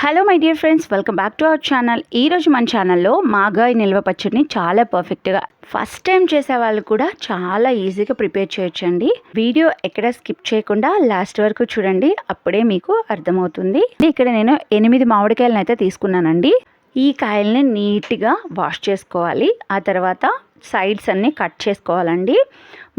Hello my dear friends welcome back to our channel ఈరోజు మన ఛానల్లో మాగాయ్ నిల్వ పచ్చడిని చాలా పర్ఫెక్ట్గా ఫస్ట్ టైం చేసే వాళ్ళు కూడా చాలా ఈజీగా ప్రిపేర్ చేయొచ్చండి. వీడియో ఎక్కడ స్కిప్ చేయకుండా లాస్ట్ వరకు చూడండి. అప్పుడే మీకు అర్థమవుతుంది. ఇక్కడ నేను ఎనిమిది మామిడికాయలను అయితే తీసుకున్నానండి. ఈ కాయల్ని నీట్గా వాష్ చేసుకోవాలి. ఆ తర్వాత సైడ్స్ అన్నీ కట్ చేసుకోవాలండి.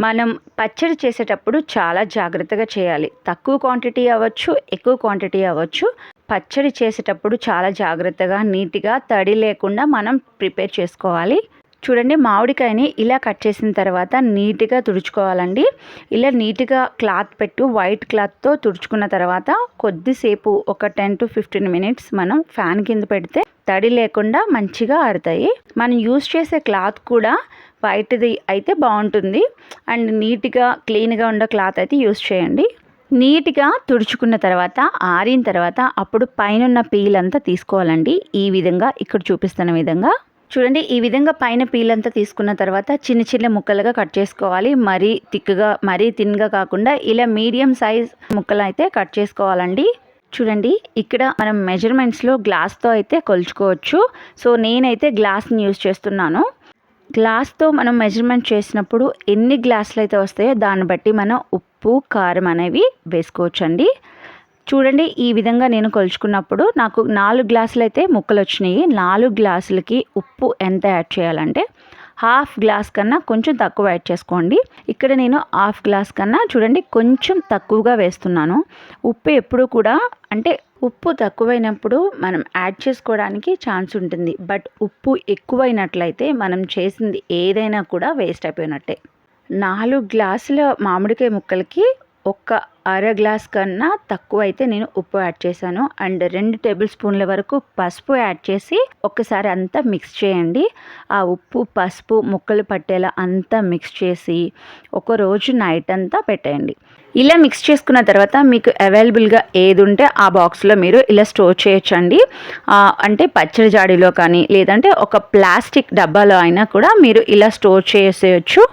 మనం పచ్చడి చేసేటప్పుడు చాలా జాగ్రత్తగా చేయాలి. తక్కువ క్వాంటిటీ అవ్వచ్చు ఎక్కువ క్వాంటిటీ అవ్వచ్చు. పచ్చడి చేసేటప్పుడు చాలా జాగ్రత్తగా నీట్గా తడి లేకుండా మనం ప్రిపేర్ చేసుకోవాలి. చూడండి మామిడికాయని ఇలా కట్ చేసిన తర్వాత నీట్గా తుడుచుకోవాలండి. ఇలా నీట్గా క్లాత్ పెట్టు వైట్ క్లాత్తో తుడుచుకున్న తర్వాత కొద్దిసేపు ఒక టెన్ టు ఫిఫ్టీన్ మినిట్స్ మనం ఫ్యాన్ కింద పెడితే తడి లేకుండా మంచిగా ఆరుతాయి. మనం యూస్ చేసే క్లాత్ కూడా వైట్ది అయితే బాగుంటుంది. అండ్ నీట్గా క్లీన్గా ఉండే క్లాత్ అయితే యూస్ చేయండి. నీట్గా తుడుచుకున్న తర్వాత ఆరిన తర్వాత అప్పుడు పైన పీల్ అంతా తీసుకోవాలండి. ఈ విధంగా ఇక్కడ చూపిస్తున్న విధంగా. చూడండి ఈ విధంగా పైన పీలంతా తీసుకున్న తర్వాత చిన్న చిన్న ముక్కలుగా కట్ చేసుకోవాలి. మరీ థిక్గా మరీ థిన్గా కాకుండా ఇలా మీడియం సైజ్ ముక్కలు అయితే కట్ చేసుకోవాలండి. చూడండి ఇక్కడ మనం మెజర్మెంట్స్లో గ్లాస్తో అయితే కొలుచుకోవచ్చు. సో నేనైతే గ్లాస్ని యూజ్ చేస్తున్నాను. గ్లాస్తో మనం మెజర్మెంట్ చేసినప్పుడు ఎన్ని గ్లాసులు అయితే వస్తాయో దాన్ని బట్టి మనం ఉప్పు కారం అనేవి వేసుకోవచ్చండి. చూడండి ఈ విధంగా నేను కొలుచుకున్నప్పుడు నాకు నాలుగు గ్లాసులు అయితే ముక్కలు వచ్చినాయి. నాలుగు గ్లాసులకి ఉప్పు ఎంత యాడ్ చేయాలంటే హాఫ్ గ్లాస్ కన్నా కొంచెం తక్కువ యాడ్ చేసుకోండి. ఇక్కడ నేను హాఫ్ గ్లాస్ కన్నా చూడండి కొంచెం తక్కువగా వేస్తున్నాను. ఉప్పు ఎప్పుడు కూడా అంటే ఉప్పు తక్కువైనప్పుడు మనం యాడ్ చేసుకోవడానికి ఛాన్స్ ఉంటుంది. బట్ ఉప్పు ఎక్కువైనట్లయితే మనం చేసింది ఏదైనా కూడా వేస్ట్ అయిపోయినట్టే. నాలుగు గ్లాసుల మామిడికాయ ముక్కలకి ఒక్క అర గ్లాస్ కన్నా తక్కువ అయితే నేను ఉప్పు యాడ్ చేశాను. అండ్ రెండు టేబుల్ స్పూన్ల వరకు పసుపు యాడ్ చేసి ఒక్కసారి అంతా మిక్స్ చేయండి. ఆ ఉప్పు పసుపు ముక్కలు పట్టేలా అంతా మిక్స్ చేసి ఒక రోజు నైట్ అంతా పెట్టేయండి. ఇలా మిక్స్ చేసుకున్న తర్వాత మీకు అవైలబుల్గా ఏది ఉంటే ఆ బాక్స్లో మీరు ఇలా స్టోర్ చేయొచ్చండి. అంటే పచ్చడి జాడీలో కానీ లేదంటే ఒక ప్లాస్టిక్ డబ్బాలో అయినా కూడా మీరు ఇలా స్టోర్ చేసేయచ్చు.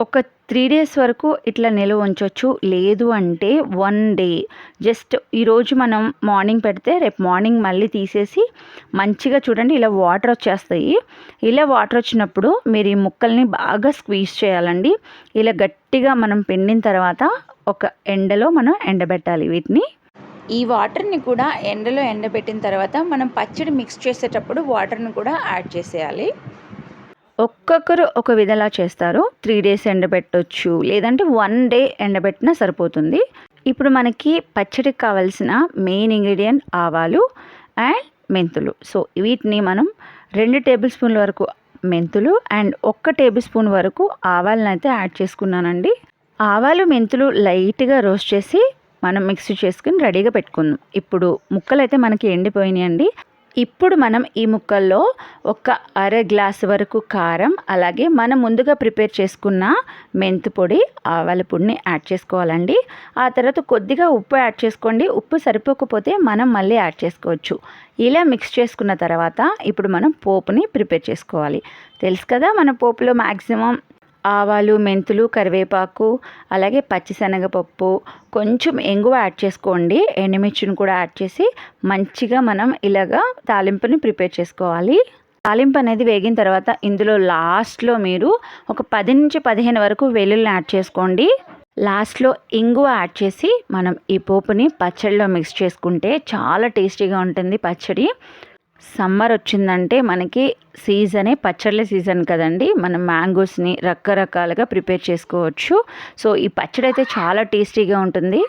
ఒక త్రీ డేస్ వరకు ఇట్లా నిల్వ ఉంచవచ్చు లేదు అంటే వన్ డే. జస్ట్ ఈరోజు మనం మార్నింగ్ పెడితే రేపు మార్నింగ్ మళ్ళీ తీసేసి మంచిగా చూడండి ఇలా వాటర్ వచ్చేస్తాయి. ఇలా వాటర్ వచ్చినప్పుడు మీరు ఈ ముక్కల్ని బాగా స్క్వీజ్ చేయాలండి. ఇలా గట్టిగా మనం పిండిన తర్వాత ఒక ఎండలో మనం ఎండబెట్టాలి వీటిని. ఈ వాటర్ని కూడా ఎండలో ఎండబెట్టిన తర్వాత మనం పచ్చడి మిక్స్ చేసేటప్పుడు వాటర్ని కూడా యాడ్ చేసేయాలి. ఒక్కొక్కరు ఒక విధంగా చేస్తారు. త్రీ డేస్ ఎండబెట్టవచ్చు లేదంటే వన్ డే ఎండబెట్టినా సరిపోతుంది. ఇప్పుడు మనకి పచ్చడికి కావాల్సిన మెయిన్ ఇంగ్రీడియంట్ ఆవాలు అండ్ మెంతులు. సో వీటిని మనం రెండు టేబుల్ స్పూన్ల వరకు మెంతులు అండ్ ఒక్క టేబుల్ స్పూన్ వరకు ఆవాలను అయితే యాడ్ చేసుకున్నానండి. ఆవాలు మెంతులు లైట్గా రోస్ట్ చేసి మనం మిక్స్ చేసుకుని రెడీగా పెట్టుకుందాం. ఇప్పుడు ముక్కలు అయితే మనకి ఎండిపోయినాయండి. ఇప్పుడు మనం ఈ ముక్కల్లో ఒక అర గ్లాస్ వరకు కారం అలాగే మనం ముందుగా ప్రిపేర్ చేసుకున్న మెంతు పొడి ఆవాల పొడిని యాడ్ చేసుకోవాలండి. ఆ తర్వాత కొద్దిగా ఉప్పు యాడ్ చేసుకోండి. ఉప్పు సరిపోకపోతే మనం మళ్ళీ యాడ్ చేసుకోవచ్చు. ఇలా మిక్స్ చేసుకున్న తర్వాత ఇప్పుడు మనం పోపుని ప్రిపేర్ చేసుకోవాలి. తెలుసు కదా మన పోపులో మ్యాక్సిమం ఆవాలు మెంతులు కరివేపాకు అలాగే పచ్చిశనగపప్పు కొంచెం ఎంగువ యాడ్ చేసుకోండి. ఎండుమిర్చిని కూడా యాడ్ చేసి మంచిగా మనం ఇలాగా తాలింపుని ప్రిపేర్ చేసుకోవాలి. తాలింపు అనేది వేగిన తర్వాత ఇందులో లాస్ట్లో మీరు ఒక పది నుంచి పదిహేను వరకు వెల్లుల్ని యాడ్ చేసుకోండి. లాస్ట్లో ఇంగువ యాడ్ చేసి మనం ఈ పోపుని పచ్చడిలో మిక్స్ చేసుకుంటే చాలా టేస్టీగా ఉంటుంది పచ్చడి. సమ్మర్ వచ్చిందంటే మనకి సీజనే పచ్చళ్ళ సీజన్ కదండి. మనం మ్యాంగోస్ని రకరకాలుగా ప్రిపేర్ చేసుకోవచ్చు. సో ఈ పచ్చడి అయితే చాలా టేస్టీగా ఉంటుంది.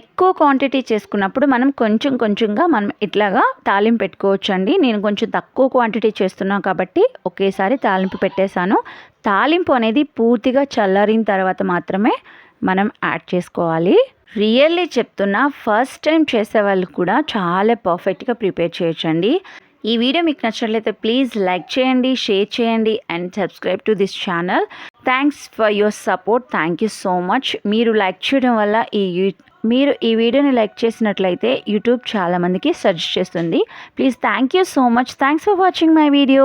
ఎక్కువ క్వాంటిటీ చేసుకున్నప్పుడు మనం కొంచెం కొంచెంగా మనం ఇట్లాగా తాలింపు పెట్టుకోవచ్చు అండి నేను కొంచెం తక్కువ క్వాంటిటీ చేస్తున్నాను కాబట్టి ఒకేసారి తాలింపు పెట్టేశాను. తాలింపు అనేది పూర్తిగా చల్లారిన తర్వాత మాత్రమే మనం యాడ్ చేసుకోవాలి. రియల్లీ చెప్తున్నా ఫస్ట్ టైం చేసే వాళ్ళు కూడా చాలా పర్ఫెక్ట్గా ప్రిపేర్ చేయొచ్చండి. ఈ వీడియో మీకు నచ్చినట్లయితే ప్లీజ్ లైక్ చేయండి షేర్ చేయండి and subscribe to this channel thanks for your support thank you so much మీరు లైక్ చేయడం వల్ల ఈ మీరు ఈ వీడియోని లైక్ చేసినట్లయితే యూట్యూబ్ చాలామందికి సజెస్ట్ చేస్తుంది. Please thank you so much thanks for watching my video